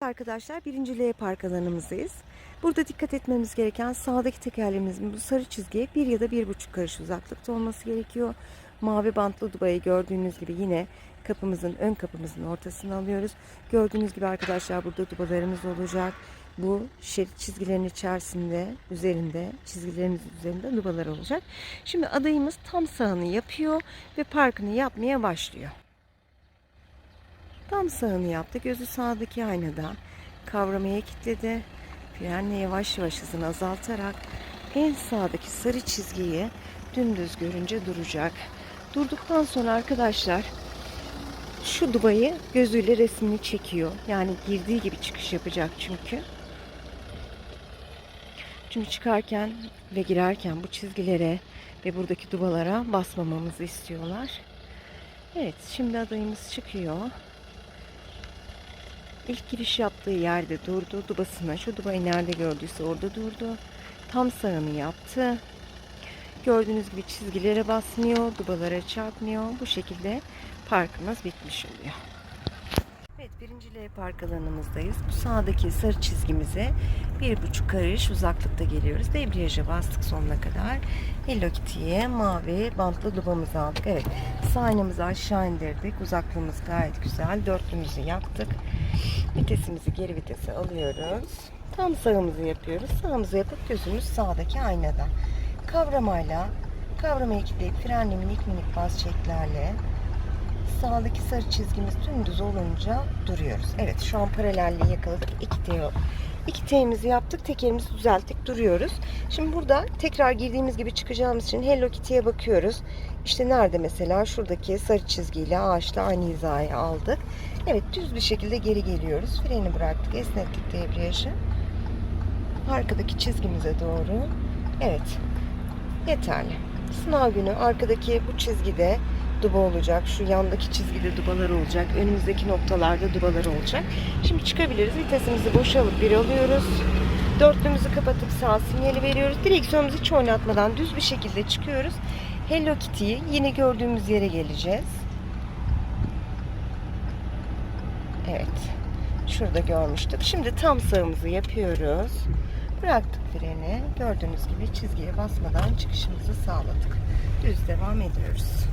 Arkadaşlar birinci L park alanımızdayız. Burada dikkat etmemiz gereken sağdaki tekerleğimizin bu sarı çizgiye bir ya da bir buçuk karış uzaklıkta olması gerekiyor. Mavi bantlı dubayı gördüğünüz gibi yine kapımızın ön kapımızın ortasına alıyoruz. Gördüğünüz gibi arkadaşlar burada dubalarımız olacak. Bu şerit çizgilerin içerisinde üzerinde çizgilerimizin üzerinde dubalar olacak. Şimdi adayımız tam sağını yapıyor ve parkını yapmaya başlıyor. Tam sağını yaptı. Gözü sağdaki aynada. Kavramaya kilitledi. Frenle yavaş yavaş hızını azaltarak en sağdaki sarı çizgiyi dümdüz görünce duracak. Durduktan sonra arkadaşlar şu dubayı gözüyle resmini çekiyor. Yani girdiği gibi çıkış yapacak çünkü. Çünkü çıkarken ve girerken bu çizgilere ve buradaki dubalara basmamamızı istiyorlar. Evet şimdi adayımız çıkıyor. İlk giriş yaptığı yerde durdu. Dubasına şu dubayı nerede gördüyse orada durdu. Tam sağını yaptı. Gördüğünüz gibi çizgilere basmıyor, dubalara çarpmıyor. Bu şekilde parkımız bitmiş oluyor. Evet birinci L park alanımızdayız. Bu sağdaki sarı çizgimize bir buçuk karış uzaklıkta geliyoruz. Debriyaja bastık sonuna kadar. Hello Kitty'ye mavi bantlı dubamızı aldık. Evet sağ aynamızı aşağı indirdik. Uzaklığımız gayet güzel. Dörtlümüzü yaktık. Vitesimizi geri vitese alıyoruz. Tam sağımızı yapıyoruz. Sağımızı yapıp gözümüz sağdaki aynada. Kavramayla kavramayı kilitleyip frenle minik minik bas çeklerle sağdaki sarı çizgimiz dümdüz olunca duruyoruz. Evet şu an paralelliği yakaladık. İki T, iki T'mizi yaptık. Tekerimizi düzelttik. Duruyoruz. Şimdi burada tekrar girdiğimiz gibi çıkacağımız için Hello Kitty'ye bakıyoruz. İşte nerede mesela şuradaki sarı çizgiyle ağaçla aynı hizaya aldık. Evet düz bir şekilde geri geliyoruz. Freni bıraktık. Esnettik debriyajı. Arkadaki çizgimize doğru. Evet. Yeterli. Sınav günü arkadaki bu çizgide duba olacak. Şu yandaki çizgide dubalar olacak. Önümüzdeki noktalarda dubalar olacak. Şimdi çıkabiliriz. Vitesimizi boşa alıp bir alıyoruz. Dörtlümüzü kapatıp sağ sinyali veriyoruz. Direksiyonumuzu hiç oynatmadan düz bir şekilde çıkıyoruz. Hello Kitty'yi yine gördüğümüz yere geleceğiz. Evet. Şurada görmüştük. Şimdi tam sağımızı yapıyoruz. Bıraktık freni. Gördüğünüz gibi çizgiye basmadan çıkışımızı sağladık. Düz devam ediyoruz.